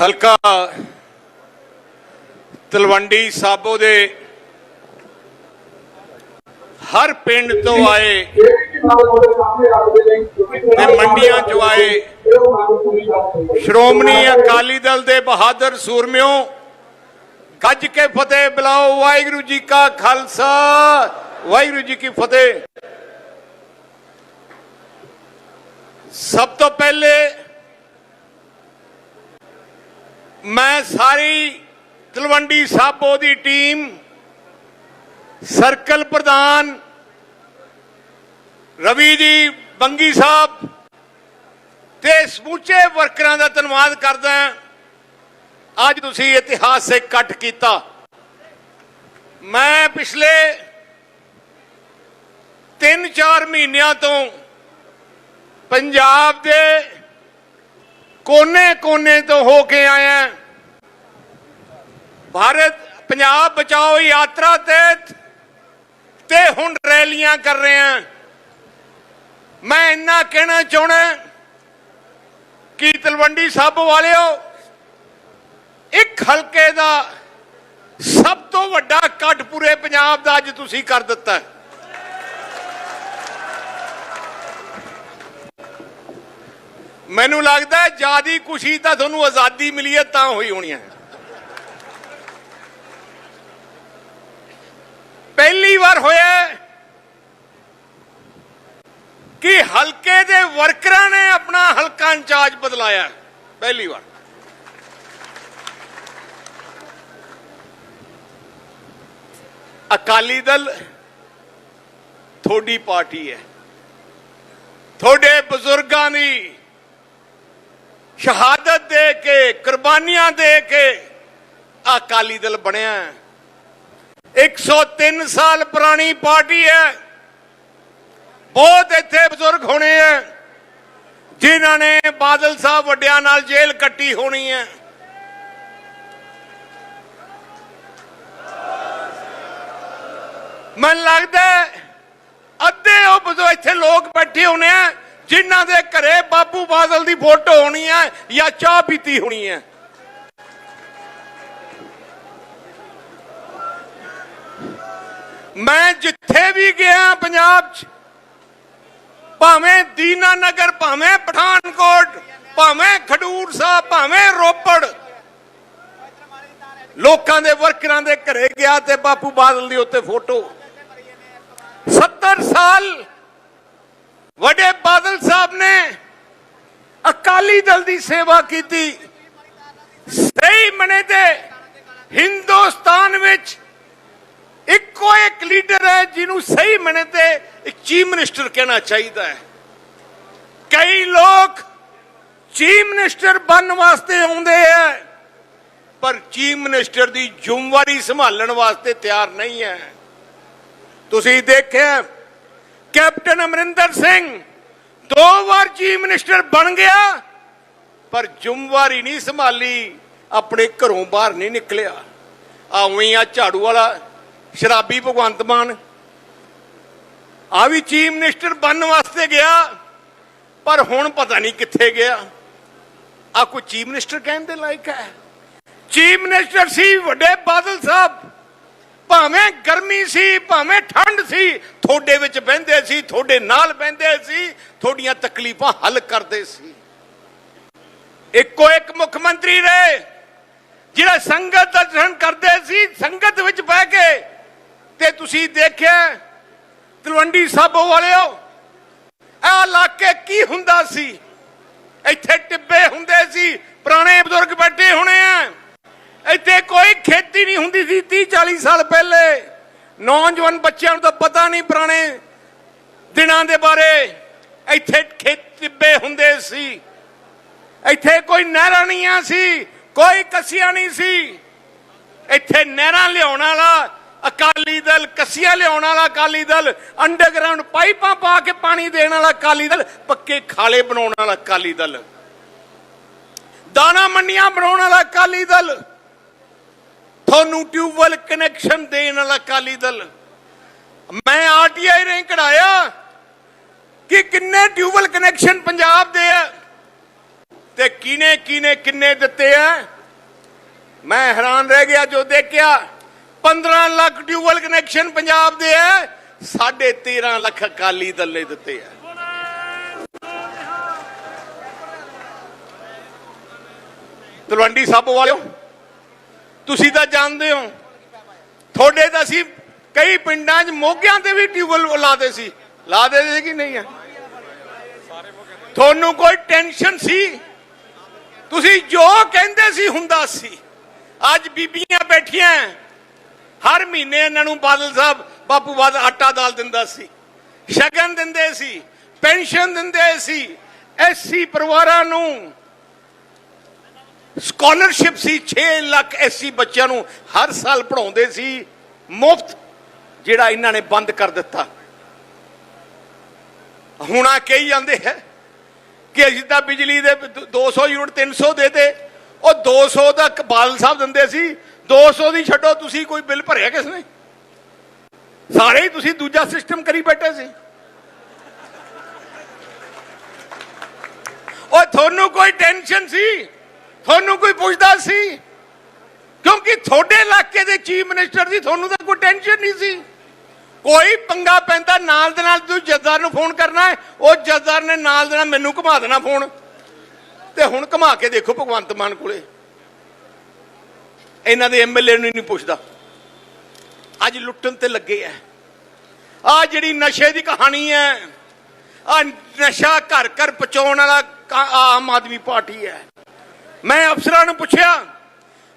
ਹਲਕਾ ਤਲਵੰਡੀ ਸਾਬੋ ਦੇ ਹਰ ਪਿੰਡ ਤੋਂ ਆਏ ਤੇ ਮੰਡੀਆਂ ਚੋਂ ਆਏ ਸ਼੍ਰੋਮਣੀ ਅਕਾਲੀ ਦਲ ਦੇ ਬਹਾਦਰ ਸੂਰਮਿਓ, ਗੱਜ ਕੇ ਫਤਿਹ ਬੁਲਾਓ, ਵਾਹਿਗੁਰੂ ਜੀ ਕਾ ਖਾਲਸਾ, ਵਾਹਿਗੁਰੂ ਜੀ ਕੀ ਫਤਿਹ। ਸਭ ਤੋਂ ਪਹਿਲੇ ਮੈਂ ਸਾਰੀ ਤਲਵੰਡੀ ਸਾਬੋ ਦੀ ਟੀਮ, ਸਰਕਲ ਪ੍ਰਧਾਨ, ਰਵੀ ਜੀ, ਬੰਗੀ ਸਾਹਿਬ ਤੇ ਸਮੂਚੇ ਵਰਕਰਾਂ ਦਾ ਧੰਨਵਾਦ ਕਰਦਾ ਅੱਜ ਤੁਸੀਂ ਇਤਿਹਾਸਿਕ ਇਕੱਠ ਕੀਤਾ। ਮੈਂ ਪਿਛਲੇ 3-4 ਮਹੀਨਿਆਂ ਤੋਂ ਪੰਜਾਬ ਦੇ ਕੋਨੇ-ਕੋਨੇ ਤੋਂ ਹੋ ਕੇ ਆਇਆ ਭਾਰਤ, ਪੰਜਾਬ ਬਚਾਓ ਯਾਤਰਾ ਤਹਿਤ ਤੇ ਹੁਣ ਰੈਲੀਆਂ ਕਰ ਰਹੇ ਹਾਂ। ਮੈਂ ਇੰਨਾ ਕਹਿਣਾ ਚਾਹਣਾ ਕਿ ਤਲਵੰਡੀ ਸਭ ਵਾਲਿਓ, ਇੱਕ ਹਲਕੇ ਦਾ ਸਭ ਤੋਂ ਵੱਡਾ ਕੱਟ ਪੂਰੇ ਪੰਜਾਬ ਦਾ ਅੱਜ ਤੁਸੀਂ ਕਰ ਦਿੱਤਾ ਮੈਨੂੰ ਲੱਗਦਾ ਹੈ ਜਿਆਦੀ ਖੁਸ਼ੀ ਤਾਂ ਤੁਹਾਨੂੰ ਆਜ਼ਾਦੀ ਮਿਲੀ ਹੈ, ਤਾਂ ਹੋਈ ਹੋਣੀ ਹੈ। ਪਹਿਲੀ ਵਾਰ ਹੋਇਆ ਕਿ ਹਲਕੇ ਦੇ ਵਰਕਰਾਂ ਨੇ ਆਪਣਾ ਹਲਕਾ ਇੰਚਾਰਜ ਬਦਲਾਇਆ ਪਹਿਲੀ ਵਾਰ। ਅਕਾਲੀ ਦਲ ਥੋੜੀ ਪਾਰਟੀ ਹੈ। ਤੁਹਾਡੇ ਬਜ਼ੁਰਗਾਂ ਦੀ ਸ਼ਹਾਦਤ ਦੇ ਕੇ, ਕੁਰਬਾਨੀਆਂ ਦੇ ਕੇ ਅਕਾਲੀ ਦਲ ਬਣਿਆ ਹੈ। 103 ਸਾਲ ਪੁਰਾਣੀ ਪਾਰਟੀ ਹੈ ਬਹੁਤ ਇੱਥੇ ਬਜ਼ੁਰਗ ਹੋਣੇ ਆ ਜਿਨ੍ਹਾਂ ਨੇ ਬਾਦਲ ਸਾਹਿਬ ਵੱਡਿਆਂ ਨਾਲ ਜੇਲ੍ਹ ਕੱਟੀ ਹੋਣੀ ਹੈ ਮੈਨੂੰ ਲੱਗਦਾ ਅੱਧੇ ਉਹ ਬਜ਼ੁਰਗ ਇੱਥੇ ਲੋਕ ਬੈਠੇ ਹੋਣੇ ਆ ਜਿਨ੍ਹਾਂ ਦੇ ਘਰੇ ਬਾਬੂ ਬਾਦਲ ਦੀ ਫੋਟੋ ਹੋਣੀ ਹੈ ਜਾਂ ਚਾਹ ਪੀਤੀ ਹੋਣੀ ਹੈ। ਮੈਂ ਜਿੱਥੇ ਵੀ ਗਿਆ ਪੰਜਾਬ 'ਚ, ਭਾਵੇਂ ਦੀਨਾਨਗਰ ਭਾਵੇਂ ਪਠਾਨਕੋਟ, ਭਾਵੇਂ ਖਡੂਰ ਸਾਹਿਬ, ਭਾਵੇਂ ਰੋਪੜ, ਲੋਕਾਂ ਦੇ ਵਰਕਰਾਂ ਦੇ ਘਰੇ ਗਿਆ ਤੇ ਬਾਪੂ ਬਾਦਲ ਦੀ ਉੱਤੇ ਫੋਟੋ। 70 ਸਾਲ ਵੱਡੇ ਬਾਦਲ ਸਾਹਿਬ ਨੇ ਅਕਾਲੀ ਦਲ ਦੀ ਸੇਵਾ ਕੀਤੀ। ਸਹੀ ਮਨੇ ਤੇ ਹਿੰਦੁਸਤਾਨ ਵਿੱਚ ਇੱਕੋ ਇੱਕ ਲੀਡਰ ਹੈ ਜਿਹਨੂੰ ਸਹੀ ਮਨੇ ਤੇ ਇੱਕ ਚੀਫ ਮਿਨਿਸਟਰ ਕਹਿਣਾ ਚਾਹੀਦਾ ਹੈ। ਕਈ ਲੋਕ ਚੀਫ ਮਿਨਿਸਟਰ ਬਣਨ ਵਾਸਤੇ ਆਉਂਦੇ ਆ ਪਰ ਚੀਫ ਮਿਨਿਸਟਰ ਦੀ ਜ਼ਿੰਮੇਵਾਰੀ ਸੰਭਾਲਣ ਵਾਸਤੇ ਤਿਆਰ ਨਹੀਂ ਹੈ। ਤੁਸੀਂ ਦੇਖਿਆ ਕੈਪਟਨ ਅਮਰਿੰਦਰ ਸਿੰਘ ਦੋ ਵਾਰ ਚੀਫ ਮਿਨਿਸਟਰ ਬਣ ਗਿਆ, ਪਰ ਜ਼ਿੰਮੇਵਾਰੀ ਨਹੀਂ ਸੰਭਾਲੀ, ਆਪਣੇ ਘਰੋਂ ਬਾਹਰ ਨਹੀਂ ਨਿਕਲਿਆ। ਆਵੇਂ ਆ ਝਾੜੂ ਵਾਲਾ, ਸ਼ਰਾਬੀ ਭਗਵੰਤ ਮਾਨ। ਆ ਵੀ ਚੀਫ ਮਿਨਿਸਟਰ ਬਣਨ ਵਾਸਤੇ ਗਿਆ, ਪਰ ਹੁਣ ਪਤਾ ਨਹੀਂ ਕਿੱਥੇ ਗਿਆ। ਆ ਕੋਈ ਚੀਫ ਮਿਨਿਸਟਰ ਕਹਿਣ ਦੇ ਲਾਇਕ ਹੈ? ਚੀਫ ਮਿਨਿਸਟਰ ਸੀ ਵੱਡੇ ਬਾਦਲ ਸਾਹਿਬ। ਭਾਵੇਂ ਗਰਮੀ ਸੀ, ਭਾਵੇਂ ਠੰਡ ਸੀ, ਤੁਹਾਡੇ ਵਿੱਚ ਬਹਿੰਦੇ ਸੀ, ਤੁਹਾਡੇ ਨਾਲ ਬਹਿੰਦੇ ਸੀ, ਤੁਹਾਡੀਆਂ ਤਕਲੀਫਾਂ ਹੱਲ ਕਰਦੇ ਸੀ। ਇੱਕੋ ਇੱਕ ਮੁੱਖ ਮੰਤਰੀ ਰਹੇ, ਜਿਹੜਾ ਸੰਗਤ ਦਾ ਦਰਸ਼ਨ ਕਰਦੇ ਸੀ, ਸੰਗਤ ਵਿੱਚ ਬਹਿ ਕੇ। ਤੇ ਤੁਸੀਂ ਦੇਖਿਆ, ਤਲਵੰਡੀ ਸਾਬੋ ਵਾਲਿਓ ਇਹ ਇਲਾਕੇ ਕੀ ਹੁੰਦਾ ਸੀ? ਇੱਥੇ ਟਿੱਬੇ ਹੁੰਦੇ ਸੀ ਪੁਰਾਣੇ ਬਜ਼ੁਰਗ ਬੈਠੇ ਹੋਣੇ ਆ ਇੱਥੇ ਕੋਈ ਖੇਤੀ ਨਹੀਂ ਹੁੰਦੀ ਸੀ 30 40 ਸਾਲ ਪਹਿਲੇ। ਨੌਜਵਾਨ ਬੱਚਿਆਂ ਨੂੰ ਤਾਂ ਪਤਾ ਨਹੀਂ ਪੁਰਾਣੇ ਦਿਨਾਂ ਦੇ ਬਾਰੇ। ਇੱਥੇ ਖੇਤ ਟਿੱਬੇ ਹੁੰਦੇ ਸੀ। ਇੱਥੇ ਕੋਈ ਨਹਿਰਾਂ ਨਹੀਂ ਸੀ, ਕੋਈ ਕੱਸੀਆਂ ਨਹੀਂ ਸੀ। ਇੱਥੇ ਨਹਿਰਾਂ ਲਿਆਉਣ ਵਾਲਾ, ਅਕਾਲੀ ਦਲ ਕੱਸੀਆਂ ਲਿਆਉਣ ਵਾਲਾ ਅਕਾਲੀ ਦਲ ਅੰਡਰਗਰਾਉਂਡ ਪਾਈਪਾਂ ਪਾ ਕੇ ਪਾਣੀ ਦੇਣ ਵਾਲਾ ਅਕਾਲੀ ਦਲ, ਪੱਕੇ ਖਾਲੇ ਬਣਾਉਣ ਵਾਲਾ ਅਕਾਲੀ ਦਲ। ਦਾਣਾ ਮੰਡੀਆਂ ਬਣਾਉਣ ਵਾਲਾ ਅਕਾਲੀ ਦਲ। ਤੁਹਾਨੂੰ ਟਿਊਬਵੈਲ ਕਨੈਕਸ਼ਨ ਦੇਣ ਵਾਲਾ ਅਕਾਲੀ ਦਲ। ਮੈਂ ਆਰਟੀਆਈ ਨੇ ਕਢਾਇਆ ਕਿ ਕਿੰਨੇ ਟਿਊਬਵੈਲ ਕਨੈਕਸ਼ਨ ਪੰਜਾਬ ਦੇ ਆ ਤੇ ਕਿਨੇ ਕਿਨੇ ਕਿੰਨੇ ਦਿੱਤੇ ਆ। ਮੈਂ ਹੈਰਾਨ ਰਹਿ ਗਿਆ ਜੋ ਦੇਖਿਆ 15 ਲੱਖ ਟਿਊਬਵੈਲ ਕਨੈਕਸ਼ਨ ਪੰਜਾਬ ਦੇ ਆ 13.5 ਲੱਖ ਅਕਾਲੀ ਦਲ ਨੇ ਦਿੱਤੇ ਆ। ਤਲਵੰਡੀ ਸਾਬੋ ਵਾਲਿਓ ਤੁਸੀਂ ਤਾਂ ਜਾਣਦੇ ਹੋ। ਤੁਹਾਡੇ ਤਾਂ ਅਸੀਂ ਕਈ ਪਿੰਡਾਂ 'ਚ ਮੋਗਿਆਂ ਤੇ ਵੀ ਟਿਊਬਲ ਲਾਦੇ ਸੀ। ਲਾਦੇ ਸੀ ਕਿ ਨਹੀਂ ਆ? ਤੁਹਾਨੂੰ ਕੋਈ ਟੈਨਸ਼ਨ ਸੀ? ਤੁਸੀਂ ਜੋ ਕਹਿੰਦੇ ਸੀ ਹੁੰਦਾ ਸੀ। ਅੱਜ ਬੀਬੀਆਂ ਬੈਠੀਆਂ ਹਰ ਮਹੀਨੇ ਇਹਨਾਂ ਨੂੰ ਬਾਦਲ ਸਾਹਿਬ ਬਾਪੂ ਬਾਦ ਆਟਾ ਦਾਲ ਦਿੰਦਾ ਸੀ। ਸ਼ਗਨ ਦਿੰਦੇ ਸੀ। ਪੈਨਸ਼ਨ ਦਿੰਦੇ ਸੀ। ਐਸਸੀ ਪਰਿਵਾਰਾਂ ਨੂੰ ਸਕਾਲਰਸ਼ਿਪ ਸੀ 6 ਲੱਖ ਐਸਸੀ ਬੱਚਿਆਂ ਨੂੰ ਹਰ ਸਾਲ ਪੜਾਉਂਦੇ ਸੀ, ਮੁਫਤ, ਜਿਹੜਾ ਇਹਨਾਂ ਨੇ ਬੰਦ ਕਰ ਦਿੱਤਾ। ਹੁਣ ਆ ਕਹੀ ਜਾਂਦੇ ਹੈ ਕਿ ਜਿੱਦਾਂ ਬਿਜਲੀ ਦੇ 200 ਯੂਨਿਟ 300 ਦੇ ਦੇ ਉਹ 200 ਦਾ ਬਾਦਲ ਸਾਹਿਬ ਦਿੰਦੇ ਸੀ 200 ਦੀ ਛੱਡੋ, ਤੁਸੀਂ ਕੋਈ ਬਿੱਲ ਭਰਿਆ ਕਿਸ ਨੇ? ਸਾਰੇ ਹੀ ਤੁਸੀਂ ਦੂਜਾ ਸਿਸਟਮ ਕਰੀ ਬੈਠੇ ਸੀ। ਉਹ ਤੁਹਾਨੂੰ ਕੋਈ ਟੈਨਸ਼ਨ ਸੀ? ਤੁਹਾਨੂੰ ਕੋਈ ਪੁੱਛਦਾ ਸੀ? ਕਿਉਂਕਿ ਤੁਹਾਡੇ ਇਲਾਕੇ ਦੇ ਚੀਫ ਮਿਨਿਸਟਰ ਦੀ ਤੁਹਾਨੂੰ ਤਾਂ ਕੋਈ ਟੈਨਸ਼ਨ ਨਹੀਂ ਸੀ। ਕੋਈ ਪੰਗਾ ਪੈਂਦਾ, ਨਾਲ ਦੇ ਨਾਲ ਤੂੰ ਜੱਦਾਰ ਨੂੰ ਫੋਨ ਕਰਨਾ ਹੈ, ਉਹ ਜੱਦਾਰ ਨੇ ਨਾਲ ਦੇ ਨਾਲ ਮੈਨੂੰ ਘੁਮਾ ਦੇਣਾ ਫੋਨ। ਤੇ ਹੁਣ ਘੁਮਾ ਕੇ ਦੇਖੋ ਭਗਵੰਤ ਮਾਨ ਕੋਲੇ। ਇਹਨਾਂ ਦੇ ਐਮਐਲਏ ਨੂੰ ਨਹੀਂ ਪੁੱਛਦਾ। ਅੱਜ ਲੁੱਟਣ ਤੇ ਲੱਗੇ ਐ। ਆ ਜਿਹੜੀ ਨਸ਼ੇ ਦੀ ਕਹਾਣੀ ਹੈ ਆ ਨਸ਼ਾ ਘਰ ਘਰ ਪਹੁੰਚਾਉਣ ਵਾਲਾ ਆਮ ਆਦਮੀ ਪਾਰਟੀ ਹੈ ਮੈਂ ਅਫਸਰਾਂ ਨੂੰ ਪੁੱਛਿਆ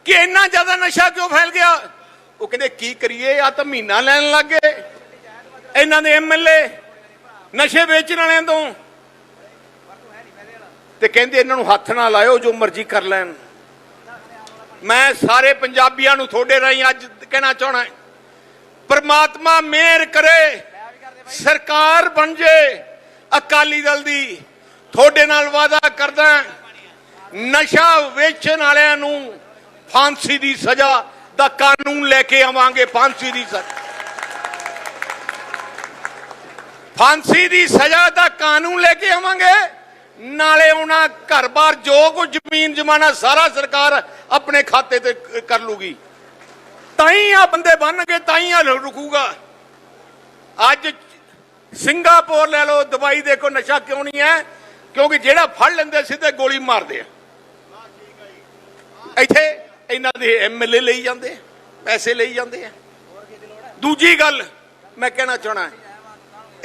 ਕਿ ਇੰਨਾ ਜ਼ਿਆਦਾ ਨਸ਼ਾ ਕਿਉਂ ਫੈਲ ਗਿਆ? ਉਹ ਕਹਿੰਦੇ, ਕੀ ਕਰੀਏ? ਆ ਤਾਂ ਮਹੀਨਾ ਲੈਣ ਲੱਗ ਗਏ। ਇਹਨਾਂ ਦੇ ਐਮਐਲਏ ਨਸ਼ੇ ਵੇਚਣ ਵਾਲਿਆਂ ਤੋਂ। ਤੇ ਕਹਿੰਦੇ, ਇਹਨਾਂ ਨੂੰ ਹੱਥ ਨਾ ਲਾਇਓ, ਜੋ ਮਰਜ਼ੀ ਕਰ ਲੈਣ। ਮੈਂ ਸਾਰੇ ਪੰਜਾਬੀਆਂ ਨੂੰ ਤੁਹਾਡੇ ਰਾਹੀਂ ਅੱਜ ਕਹਿਣਾ ਚਾਹਣਾ ਪਰਮਾਤਮਾ ਮਿਹਰ ਕਰੇ, ਸਰਕਾਰ ਬਣ ਜੇ। ਅਕਾਲੀ ਦਲ ਦੀ ਤੁਹਾਡੇ ਨਾਲ ਵਾਅਦਾ ਕਰਦਾ ਨਸ਼ਾ ਵੇਚਣ ਵਾਲਿਆਂ ਨੂੰ ਫਾਂਸੀ ਦੀ ਸਜ਼ਾ ਦਾ ਕਾਨੂੰਨ ਲੈ ਕੇ ਆਵਾਂਗੇ, ਫਾਂਸੀ ਦੀ ਸਜ਼ਾ। ਫਾਂਸੀ ਦੀ ਸਜ਼ਾ ਦਾ ਕਾਨੂੰਨ ਲੈ ਕੇ ਆਵਾਂਗੇ, ਨਾਲੇ ਉਹਨਾਂ ਘਰ-ਬਾਰ ਜੋ ਕੁਝ ਜ਼ਮੀਨ ਜਮਾਨਾ ਸਾਰਾ ਸਰਕਾਰ ਆਪਣੇ ਖਾਤੇ ਤੇ ਕਰ ਲੂਗੀ। ਤਾਂ ਹੀ ਆ ਬੰਦੇ ਬਣਨਗੇ ਤਾਂ ਹੀ ਆ ਰੁਕੂਗਾ। ਅੱਜ ਸਿੰਗਾਪੁਰ ਲੈ ਲਓ, ਦੁਬਈ ਦੇਖੋ ਨਸ਼ਾ ਕਿਉਂ ਨਹੀਂ ਹੈ, ਕਿਉਂਕਿ ਜਿਹੜਾ ਫੜ ਲੈਂਦੇ ਸਿੱਧੇ ਗੋਲੀ ਮਾਰਦੇ ਆ। ਇੱਥੇ ਇਹਨਾਂ ਦੇ ਐਮਐਲਏ ਲਈ ਜਾਂਦੇ ਪੈਸੇ ਲਈ ਜਾਂਦੇ ਆ। ਦੂਜੀ ਗੱਲ ਮੈਂ ਕਹਿਣਾ ਚਾਹਣਾ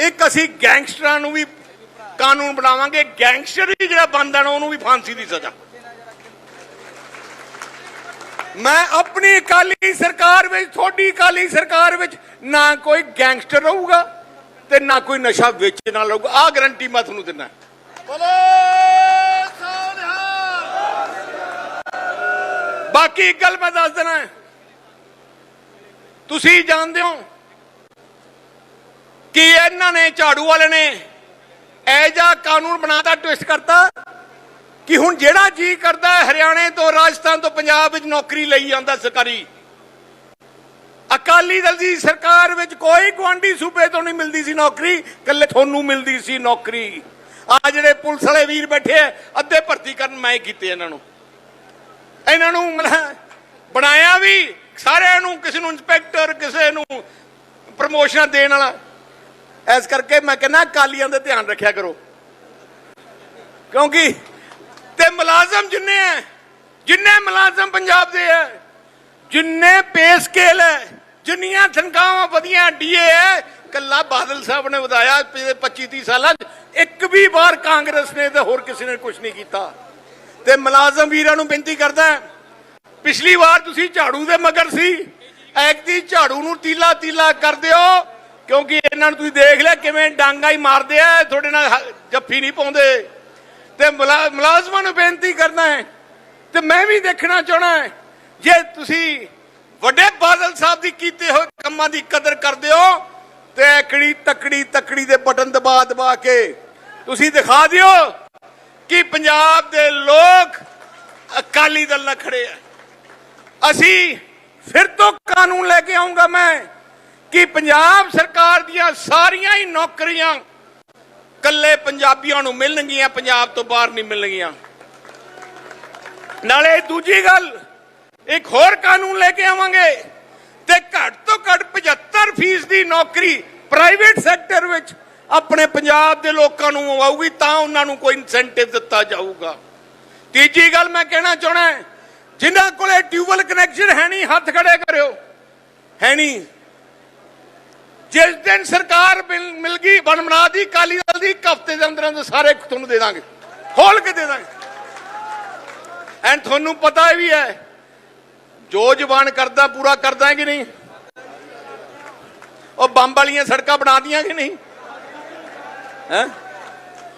ਇੱਕ ਅਸੀਂ ਗੈਂਗਸਟਰਾਂ ਨੂੰ ਵੀ ਕਾਨੂੰਨ ਬਣਾਵਾਂਗੇ, ਗੈਂਗਸਟਰ ਵੀ ਜਿਹੜਾ ਬਣਦਾ ਨਾ, ਉਹਨੂੰ ਵੀ ਫਾਂਸੀ ਦੀ ਸਜ਼ਾ। ਮੈਂ ਆਪਣੀ ਅਕਾਲੀ ਸਰਕਾਰ ਵਿੱਚ, ਤੁਹਾਡੀ ਅਕਾਲੀ ਸਰਕਾਰ ਵਿੱਚ ਨਾ ਕੋਈ ਗੈਂਗਸਟਰ ਰਹੂਗਾ ਤੇ ਨਾ ਕੋਈ ਨਸ਼ਾ ਵੇਚਣ ਵਾਲਾ ਰਹੂਗਾ। ਆ ਗਰੰਟੀ ਮੈਂ ਤੁਹਾਨੂੰ ਦਿੰਦਾ। ਬਾਕੀ ਇੱਕ ਗੱਲ ਮੈਂ ਦੱਸ ਦੇਣਾ ਤੁਸੀਂ ਜਾਣਦੇ ਹੋ ਕਿ ਇਹਨਾਂ ਨੇ, ਝਾੜੂ ਵਾਲੇ ਨੇ ਐਜਾ ਕਾਨੂੰਨ ਬਣਾਤਾ ਟਵਿਸਟ ਕਰਤਾ ਕਿ ਹੁਣ ਜਿਹੜਾ ਜੀ ਕਰਦਾ ਹਰਿਆਣੇ ਤੋਂ ਰਾਜਸਥਾਨ ਤੋਂ ਪੰਜਾਬ ਵਿੱਚ ਨੌਕਰੀ ਲਈ ਜਾਂਦਾ ਸਰਕਾਰੀ। ਅਕਾਲੀ ਦਲ ਦੀ ਸਰਕਾਰ ਵਿੱਚ ਕੋਈ ਗਵਾਂਢੀ ਸੂਬੇ ਤੋਂ ਨਹੀਂ ਮਿਲਦੀ ਸੀ ਨੌਕਰੀ, ਇਕੱਲੇ ਤੁਹਾਨੂੰ ਮਿਲਦੀ ਸੀ ਨੌਕਰੀ। ਆ ਜਿਹੜੇ ਪੁਲਿਸ ਵਾਲੇ ਵੀਰ ਬੈਠੇ ਆ, ਅੱਧੇ ਭਰਤੀ ਕਰਨ ਮੈਂ ਕੀਤੇ ਇਹਨਾਂ ਨੂੰ। ਇਹਨਾਂ ਨੂੰ ਬਣਾਇਆ ਵੀ, ਸਾਰਿਆਂ ਨੂੰ ਕਿਸੇ ਨੂੰ ਇੰਸਪੈਕਟਰ ਕਿਸੇ ਨੂੰ ਪ੍ਰਮੋਸ਼ਨਾਂ ਦੇਣ ਵਾਲਾ। ਇਸ ਕਰਕੇ ਮੈਂ ਕਹਿੰਦਾ ਅਕਾਲੀਆਂ ਦਾ ਧਿਆਨ ਰੱਖਿਆ ਕਰੋ। ਕਿਉਂਕਿ ਤੇ ਮੁਲਾਜ਼ਮ ਜਿੰਨੇ ਹੈ ਜਿੰਨੇ ਮੁਲਾਜ਼ਮ ਪੰਜਾਬ ਦੇ ਹੈ ਜਿੰਨੇ ਪੇ ਸਕੇਲ ਹੈ ਜਿੰਨੀਆਂ ਤਨਖਾਹਾਂ ਵਧੀਆਂ ਡੀਏ ਹੈ ਕੱਲਾ ਬਾਦਲ ਸਾਹਿਬ ਨੇ ਵਧਾਇਆ ਪਿਛਲੇ 25 30 ਸਾਲਾਂ 'ਚ। ਇੱਕ ਵੀ ਵਾਰ ਕਾਂਗਰਸ ਨੇ ਤੇ ਹੋਰ ਕਿਸੇ ਨੇ ਕੁਝ ਨਹੀਂ ਕੀਤਾ। ਤੇ ਮੁਲਾਜ਼ਮ ਵੀਰਾਂ ਨੂੰ ਬੇਨਤੀ ਕਰਦਾ ਪਿਛਲੀ ਵਾਰ ਤੁਸੀਂ ਝਾੜੂ ਦੇ ਮਗਰ ਸੀ। ਐਕਦੀ ਝਾੜੂ ਨੂੰ ਤੀਲਾ ਤੀਲਾ ਕਰ ਦਿਓ ਕਿਉਂਕਿ ਇਹਨਾਂ ਨੂੰ ਤੁਸੀਂ ਦੇਖ ਲਿਆ ਕਿਵੇਂ ਡਾਂਗਾ ਹੀ ਮਾਰਦੇ ਆ, ਤੁਹਾਡੇ ਨਾਲ ਜੱਫੀ ਨਹੀਂ ਪਾਉਂਦੇ। ਤੇ ਮੁਲਾਜ਼ਮਾਂ ਨੂੰ ਬੇਨਤੀ ਕਰਦਾ ਹੈ, ਤੇ ਮੈਂ ਵੀ ਦੇਖਣਾ ਚਾਹਣਾ ਹੈ, ਜੇ ਤੁਸੀਂ ਵੱਡੇ ਬਾਦਲ ਸਾਹਿਬ ਦੀ ਕੀਤੇ ਹੋਏ ਕੰਮਾਂ ਦੀ ਕਦਰ ਕਰਦੇ ਹੋ, ਤੇ ਐਕੜੀ ਤਕੜੀ ਤਕੜੀ ਦੇ ਬਟਨ ਦਬਾ ਦਬਾ ਕੇ ਤੁਸੀਂ ਦਿਖਾ ਦਿਓ। ਕਿ ਪੰਜਾਬ ਦੇ ਲੋਕ ਅਕਾਲੀ ਦਲ ਨਾਲ ਖੜੇ ਆ। ਅਸੀਂ ਫਿਰ ਤੋਂ ਕਾਨੂੰਨ ਲੈ ਕੇ ਆਉਂਗਾ ਮੈਂ ਕਿ ਪੰਜਾਬ ਸਰਕਾਰ ਦੀਆਂ ਸਾਰੀਆਂ ਹੀ ਨੌਕਰੀਆਂ ਕੱਲੇ ਪੰਜਾਬੀਆਂ ਨੂੰ ਮਿਲਣਗੀਆਂ, ਪੰਜਾਬ ਤੋਂ ਬਾਹਰ ਨਹੀਂ ਮਿਲਣਗੀਆਂ। ਨਾਲੇ ਦੂਜੀ ਗੱਲ, ਇੱਕ ਹੋਰ ਕਾਨੂੰਨ ਲੈ ਕੇ ਆਵਾਂਗੇ ਤੇ ਘੱਟ ਤੋਂ ਘੱਟ 75 ਫੀਸ ਦੀ ਨੌਕਰੀ ਪ੍ਰਾਈਵੇਟ ਸੈਕਟਰ ਵਿੱਚ ਆਪਣੇ ਪੰਜਾਬ ਦੇ ਲੋਕਾਂ ਨੂੰ ਆਊਗੀ ਤਾਂ ਉਹਨਾਂ ਨੂੰ ਕੋਈ ਇਨਸੈਂਟਿਵ ਦਿੱਤਾ ਜਾਊਗਾ। ਤੀਜੀ ਗੱਲ ਮੈਂ ਕਹਿਣਾ ਚਾਹਣਾ ਜਿਨ੍ਹਾਂ ਕੋਲੇ ਟਿਊਬਲ ਕਨੈਕਸ਼ਨ ਹੈ ਨਹੀਂ, ਹੱਥ ਖੜੇ ਕਰਿਓ। ਹੈ ਨਹੀਂ। ਜਿਸ ਦਿਨ ਸਰਕਾਰ ਮਿਲ ਮਿਲ ਗਈ ਬਣ ਬਣਾ ਦੀ ਕਾਲੀ ਦਲ ਦੀ, ਇੱਕ ਹਫ਼ਤੇ ਦੇ ਅੰਦਰ ਅੰਦਰ ਸਾਰੇ ਤੁਹਾਨੂੰ ਦੇ ਦਾਂਗੇ। ਖੋਲ ਕੇ ਦੇ ਦਾਂਗੇ। ਐਂਡ ਤੁਹਾਨੂੰ ਪਤਾ ਵੀ ਹੈ, ਜੋ ਜ਼ਬਾਨ ਕਰਦਾ, ਪੂਰਾ ਕਰਦਾ ਕਿ ਨਹੀਂ? ਉਹ ਬੰਬ ਵਾਲੀਆਂ ਸੜਕਾਂ ਬਣਾਤੀਆਂ ਕਿ ਨਹੀਂ? ਹੈ?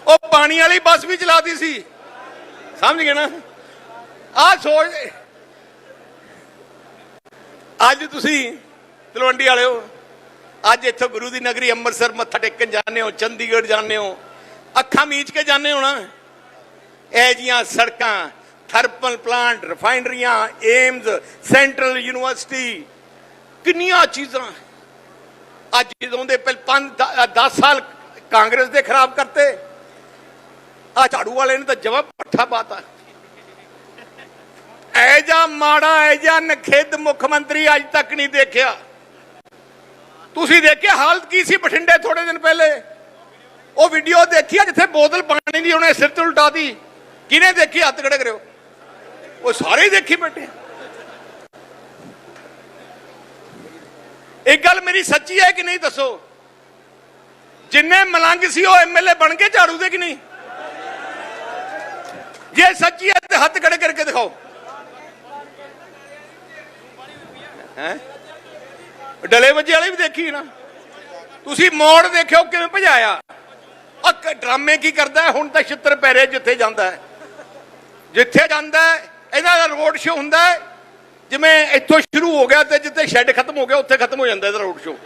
ਉਹ ਪਾਣੀ ਵਾਲੀ ਬੱਸ ਵੀ ਚਲਾਤੀ ਸੀ। ਸਮਝ ਗਏ ਨਾ? ਆਹ ਸੋਚ ਅੱਜ ਤੁਸੀਂ ਤਲਵੰਡੀ ਵਾਲਿਓ, ਅੱਜ ਇੱਥੋਂ ਗੁਰੂ ਦੀ ਨਗਰੀ ਅੰਮ੍ਰਿਤਸਰ ਮੱਥਾ ਟੇਕਣ ਜਾਂਦੇ ਹੋ, ਚੰਡੀਗੜ੍ਹ ਜਾਂਦੇ ਹੋ, ਅੱਖਾਂ ਮੀਚ ਕੇ ਜਾਂਦੇ ਹੋ ਨਾ? ਇਹ ਜੀਆਂ ਸੜਕਾਂ, ਥਰਮਲ ਪਲਾਂਟ ਰਿਫਾਈਨਰੀਆਂ ਏਮਜ਼, ਸੈਂਟਰਲ ਯੂਨੀਵਰਸਿਟੀ, ਕਿੰਨੀਆਂ ਚੀਜ਼ਾਂ। ਅੱਜ ਜਦੋਂ ਦੇ ਪਹਿਲ 10 ਸਾਲ ਕਾਂਗਰਸ ਦੇ ਖਰਾਬ ਕਰਤੇ। ਆ ਝਾੜੂ ਵਾਲੇ ਨੇ ਤਾਂ ਜਵਾਬ ਪੱਠਾ ਪਾਤਾ। ਐ ਜਾ ਮਾੜਾ ਐ ਜਾ ਨਖਿੱਧ ਮੁੱਖ ਮੰਤਰੀ ਅੱਜ ਤੱਕ ਨਹੀਂ ਦੇਖਿਆ। ਤੁਸੀਂ ਦੇਖਿਆ ਹਾਲਤ ਕੀ ਸੀ ਬਠਿੰਡੇ ਥੋੜੇ ਦਿਨ ਪਹਿਲੇ? ਉਹ ਵੀਡੀਓ ਦੇਖੀ ਆ ਜਿੱਥੇ ਬੋਤਲ ਪਾਣੀ ਦੀ ਉਹਨੇ ਸਿਰ ਤੇ ਉਲਟਾਤੀ। ਕਿਹਨੇ ਦੇਖੀ? ਹੱਥ ਖੜੇ ਕਰਿਓ। ਉਹ ਸਾਰੇ ਦੇਖੀ ਬੈਠੇ ਇੱਕ ਗੱਲ ਮੇਰੀ ਸੱਚੀ ਹੈ ਕਿ ਨਹੀਂ ਦੱਸੋ? ਜਿੰਨੇ ਮਲੰਗ ਸੀ ਉਹ ਐਮਐਲਏ ਬਣ ਕੇ ਝਾੜੂ ਦੇ ਕਿ ਨਹੀਂ? ਜੇ ਸੱਚੀ ਹੈ ਤੇ ਹੱਥ ਖੜੇ ਕਰਕੇ ਦਿਖਾਓ। ਹੈ? ਡਲੇ ਵੱਜੇ ਵਾਲੇ ਵੀ ਦੇਖੀ ਨਾ। ਤੁਸੀਂ ਮੋੜ ਦੇਖਿਓ ਕਿਵੇਂ ਭਜਾਇਆ। ਆ ਡਰਾਮੇ ਕੀ ਕਰਦਾ ਹੁਣ ਤਾਂ ਛਿੱਤਰ ਪੈ ਰਿਹਾ ਜਿੱਥੇ ਜਾਂਦਾ ਹੈ। ਜਿੱਥੇ ਜਾਂਦਾ ਹੈ, ਇਹਨਾਂ ਦਾ ਰੋਡ ਸ਼ੋ ਹੁੰਦਾ ਹੈ। ਜਿਵੇਂ ਇੱਥੋਂ ਸ਼ੁਰੂ ਹੋ ਗਿਆ ਤੇ ਜਿੱਥੇ ਸ਼ੈੱਡ ਖਤਮ ਹੋ ਗਿਆ ਉੱਥੇ ਖਤਮ ਹੋ ਜਾਂਦਾ ਇਹਦਾ ਰੋਡ ਸ਼ੋ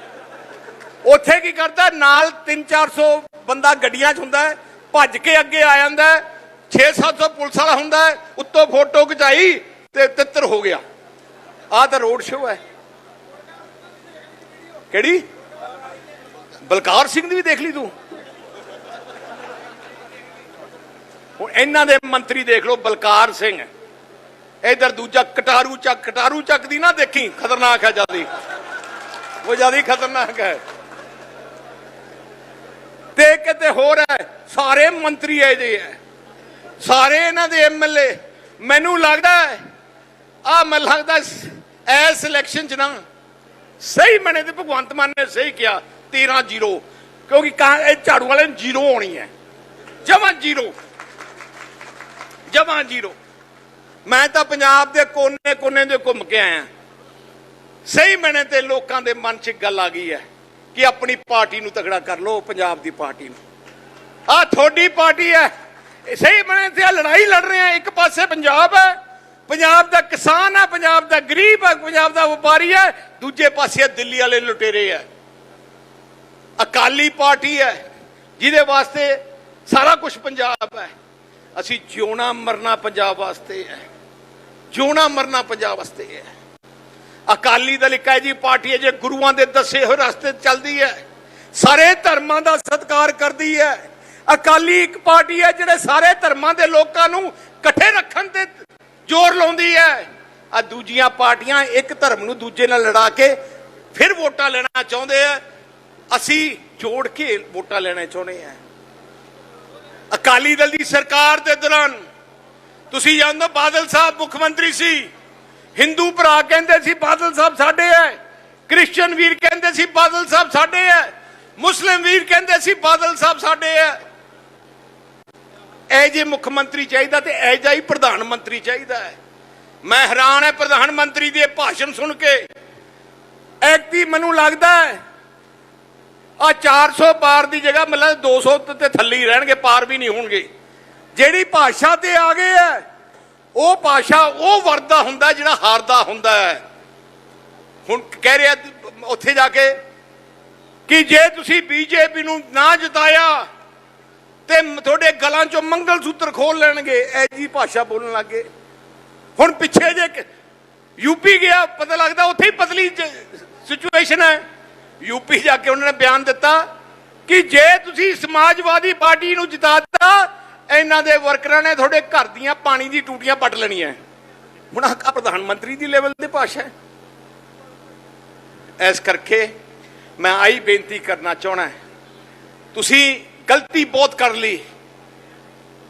ਉੱਥੇ ਕੀ ਕਰਦਾ ਨਾਲ 3-400 ਬੰਦਾ ਗੱਡੀਆਂ 'ਚ ਹੁੰਦਾ ਭੱਜ ਕੇ ਅੱਗੇ ਆ ਜਾਂਦਾ ਹੈ 6-700 ਪੁਲਿਸ ਵਾਲਾ ਹੁੰਦਾ ਉੱਤੋਂ ਫੋਟੋ ਖਿਚਾਈ ਤੇ ਤਿੱਤਰ ਹੋ ਗਿਆ। ਆਹ ਤਾਂ ਰੋਡ ਸ਼ੋਅ ਹੈ। ਕਿਹੜੀ? ਬਲਕਾਰ ਸਿੰਘ ਦੀ ਵੀ ਦੇਖ ਲਈ ਤੂੰ। ਹੁਣ ਇਹਨਾਂ ਦੇ ਮੰਤਰੀ ਦੇਖ ਲਓ, ਬਲਕਾਰ ਸਿੰਘ। ਇਧਰ ਦੂਜਾ ਕਟਾਰੂ ਚੱਕ ਕਟਾਰੂ ਚੱਕ ਦੀ ਨਾ ਦੇਖੀ, ਖਤਰਨਾਕ ਹੈ ਜਿਆਦੀ। ਉਹ ਜਿਆਦੀ ਖਤਰਨਾਕ ਹੈ। ਤੇ ਕਿਤੇ ਹੋਰ ਹੈ? ਸਾਰੇ ਮੰਤਰੀ ਐ ਜੇ ਹੈ। ਸਾਰੇ ਇਹਨਾਂ ਦੇ ਐਮਐਲਏ ਮੈਨੂੰ ਲੱਗਦਾ ਆ ਮੈਨੂੰ ਲੱਗਦਾ ਐਸ ਇਲੈਕਸ਼ਨ ਚ ਨਾ ਸਹੀ ਮਨੇ ਤੇ ਭਗਵੰਤ ਮਾਨ ਨੇ ਸਹੀ ਕਿਹਾ 13 ਜ਼ੀਰੋ। ਕਿਉਂਕਿ ਕਾਂ ਇਹ ਝਾੜੂ ਵਾਲੇ ਨੂੰ ਜ਼ੀਰੋ ਹੋਣੀ ਹੈ। ਜਮਾਂ ਜ਼ੀਰੋ। ਜਮਾਂ ਜ਼ੀਰੋ। ਮੈਂ ਤਾਂ ਪੰਜਾਬ ਦੇ ਕੋਨੇ-ਕੋਨੇ ਦੇ ਘੁੰਮ ਕੇ ਆਇਆ। ਸਹੀ ਮਨੇ ਤੇ ਲੋਕਾਂ ਦੇ ਮਨ 'ਚ ਇੱਕ ਗੱਲ ਆ ਗਈ ਹੈ। ਕਿ ਆਪਣੀ ਪਾਰਟੀ ਨੂੰ ਤਗੜਾ ਕਰ ਲਓ, ਪੰਜਾਬ ਦੀ ਪਾਰਟੀ ਨੂੰ। ਆ ਤੁਹਾਡੀ ਪਾਰਟੀ ਹੈ। ਸਹੀ ਬਣੇ ਤੇ ਲੜਾਈ ਲੜ ਰਹੇ ਆ। ਇੱਕ ਪਾਸੇ ਪੰਜਾਬ ਹੈ, ਪੰਜਾਬ ਦਾ ਕਿਸਾਨ ਹੈ, ਪੰਜਾਬ ਦਾ ਗਰੀਬ ਹੈ, ਪੰਜਾਬ ਦਾ ਵਪਾਰੀ ਹੈ। ਦੂਜੇ ਪਾਸੇ ਦਿੱਲੀ ਵਾਲੇ ਲੁਟੇਰੇ ਹੈ। ਅਕਾਲੀ ਪਾਰਟੀ ਹੈ, ਜਿਹਦੇ ਵਾਸਤੇ ਸਾਰਾ ਕੁਝ ਪੰਜਾਬ ਹੈ। ਅਸੀਂ ਜਿਉਣਾ ਮਰਨਾ ਪੰਜਾਬ ਵਾਸਤੇ ਹੈ। ਜਿਉਣਾ ਮਰਨਾ ਪੰਜਾਬ ਵਾਸਤੇ ਹੈ। ਅਕਾਲੀ ਦਲ ਇੱਕ ਹੈ ਜੀ ਪਾਰਟੀ ਹੈ ਜੇ ਗੁਰੂਆਂ ਦੇ ਦੱਸੇ ਹੋਏ ਰਸਤੇ ਚੱਲਦੀ ਹੈ। ਸਾਰੇ ਧਰਮਾਂ ਦਾ ਸਤਿਕਾਰ ਕਰਦੀ ਹੈ। ਅਕਾਲੀ ਇੱਕ ਪਾਰਟੀ ਹੈ ਜਿਹੜੇ ਸਾਰੇ ਧਰਮਾਂ ਦੇ ਲੋਕਾਂ ਨੂੰ ਇਕੱਠੇ ਰੱਖਣ ਤੇ ਜ਼ੋਰ ਲਾਉਂਦੀ ਹੈ। ਆ ਦੂਜੀਆਂ ਪਾਰਟੀਆਂ ਇੱਕ ਧਰਮ ਨੂੰ ਦੂਜੇ ਨਾਲ ਲੜਾ ਕੇ ਫਿਰ ਵੋਟਾਂ ਲੈਣਾ ਚਾਹੁੰਦੇ ਆ। ਅਸੀਂ ਜੋੜ ਕੇ ਵੋਟਾਂ ਲੈਣਾ ਚਾਹੁੰਦੇ ਆ। ਅਕਾਲੀ ਦਲ ਦੀ ਸਰਕਾਰ ਦੇ ਦੌਰਾਨ ਤੁਸੀਂ ਜਾਣਦੇ ਹੋ ਬਾਦਲ ਸਾਹਿਬ ਮੁੱਖ ਮੰਤਰੀ ਸੀ। ਹਿੰਦੂ ਭਰਾ ਕਹਿੰਦੇ ਸੀ ਬਾਦਲ ਸਾਹਿਬ ਸਾਡੇ ਐ ਕ੍ਰਿਸਚੀਅਨ ਵੀਰ ਕਹਿੰਦੇ ਸੀ ਬਾਦਲ ਸਾਹਿਬ ਸਾਡੇ ਐ, ਮੁਸਲਿਮ ਵੀਰ ਕਹਿੰਦੇ ਸੀ ਬਾਦਲ ਸਾਹਿਬ ਸਾਡੇ ਐ। ਐ ਜੇ ਮੁੱਖ ਮੰਤਰੀ ਚਾਹੀਦਾ ਤੇ ਐ ਜਿਹਾ ਪ੍ਰਧਾਨ ਮੰਤਰੀ ਚਾਹੀਦਾ ਹੈ ਮੈਂ ਹੈਰਾਨ ਹੈ ਪ੍ਰਧਾਨ ਮੰਤਰੀ ਦੇ ਭਾਸ਼ਣ ਸੁਣ ਕੇ। ਐਕਤੀ ਮੈਨੂੰ ਲੱਗਦਾ ਹੈ ਆ 400 ਪਾਰ ਦੀ ਜਗ੍ਹਾ ਮਤਲਬ 200 ਤੇ ਥੱਲੇ ਹੀ ਰਹਿਣਗੇ, ਪਾਰ ਵੀ ਨਹੀਂ ਹੋਣਗੇ। ਜਿਹੜੀ ਭਾਸ਼ਾ ਤੇ ਆ ਗਏ ਹੈ ਉਹ ਭਾਸ਼ਾ ਉਹ ਵਰਦਾ ਹੁੰਦਾ ਜਿਹੜਾ ਹਾਰਦਾ ਹੁੰਦਾ ਹੈ। ਹੁਣ ਕਹਿ ਰਿਹਾ ਉੱਥੇ ਜਾ ਕੇ ਕਿ ਜੇ ਤੁਸੀਂ ਬੀਜੇਪੀ ਨੂੰ ਨਾ ਜਿਤਾਇਆ ਤੇ ਤੁਹਾਡੇ ਗਲਾਂ ਚੋਂ ਮੰਗਲ ਸੂਤਰ ਖੋਲ ਲੈਣਗੇ। ਐ ਜੀ ਭਾਸ਼ਾ ਬੋਲਣ ਲੱਗੇ ਹੁਣ ਪਿੱਛੇ ਜੇ ਯੂਪੀ ਗਿਆ, ਪਤਾ ਲੱਗਦਾ ਉੱਥੇ ਹੀ ਪਤਲੀ ਸਿਚੁਏਸ਼ਨ ਹੈ। ਯੂਪੀ ਜਾ ਕੇ ਉਹਨਾਂ ਨੇ ਬਿਆਨ ਦਿੱਤਾ ਕਿ ਜੇ ਤੁਸੀਂ ਸਮਾਜਵਾਦੀ ਪਾਰਟੀ ਨੂੰ ਜਿਤਾਤਾ ਇਹਨਾਂ ਦੇ ਵਰਕਰਾਂ ਨੇ ਤੁਹਾਡੇ ਘਰ ਦੀਆਂ ਪਾਣੀ ਦੀ ਟੂਟੀਆਂ ਪੱਟ ਲੈਣੀਆਂ ਹੁਣ ਆਹ ਪ੍ਰਧਾਨ ਮੰਤਰੀ ਦੀ ਲੈਵਲ ਦੇ ਭਾਸ਼ਾ ਹੈ। ਇਸ ਕਰਕੇ ਮੈਂ ਆਈ ਬੇਨਤੀ ਕਰਨਾ ਚਾਹਣਾ ਤੁਸੀਂ ਗਲਤੀ ਬਹੁਤ ਕਰ ਲਈ।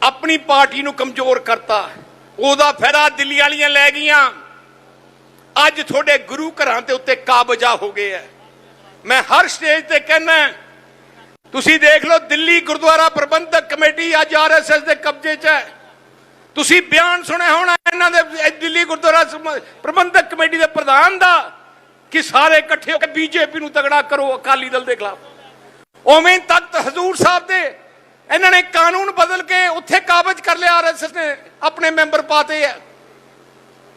ਆਪਣੀ ਪਾਰਟੀ ਨੂੰ ਕਮਜ਼ੋਰ ਕਰਤਾ। ਉਹਦਾ ਫਾਇਦਾ ਦਿੱਲੀ ਵਾਲੀਆਂ ਲੈ ਗਈਆਂ। ਅੱਜ ਤੁਹਾਡੇ ਗੁਰੂ ਘਰਾਂ ਦੇ ਉੱਤੇ ਕਾਬਜਾ ਹੋ ਗਏ ਐ ਮੈਂ ਹਰ ਸਟੇਜ ਤੇ ਕਹਿੰਦਾ ਤੁਸੀਂ ਦੇਖ ਲਓ, ਦਿੱਲੀ ਗੁਰਦੁਆਰਾ ਪ੍ਰਬੰਧਕ ਕਮੇਟੀ ਅੱਜ ਆਰਐਸਐਸ ਦੇ ਕਬਜ਼ੇ 'ਚ ਹੈ। ਤੁਸੀਂ ਬਿਆਨ ਸੁਣਿਆ ਹੋਣਾ ਇਹਨਾਂ ਦੇ ਦਿੱਲੀ ਗੁਰਦੁਆਰਾ ਪ੍ਰਬੰਧਕ ਕਮੇਟੀ ਦੇ ਪ੍ਰਧਾਨ ਦਾ ਕਿ ਸਾਰੇ ਇਕੱਠੇ ਹੋ ਕੇ ਬੀਜੇਪੀ ਨੂੰ ਤਗੜਾ ਕਰੋ ਅਕਾਲੀ ਦਲ ਦੇ ਖਿਲਾਫ। ਉਵੇਂ ਤਖਤ ਹਜ਼ੂਰ ਸਾਹਿਬ ਦੇ, ਇਹਨਾਂ ਨੇ ਕਾਨੂੰਨ ਬਦਲ ਕੇ ਉੱਥੇ ਕਾਬਜ ਕਰ ਲਿਆ ਆਰਐਸਐਸ ਨੇ, ਆਪਣੇ ਮੈਂਬਰ ਪਾਤੇ ਆ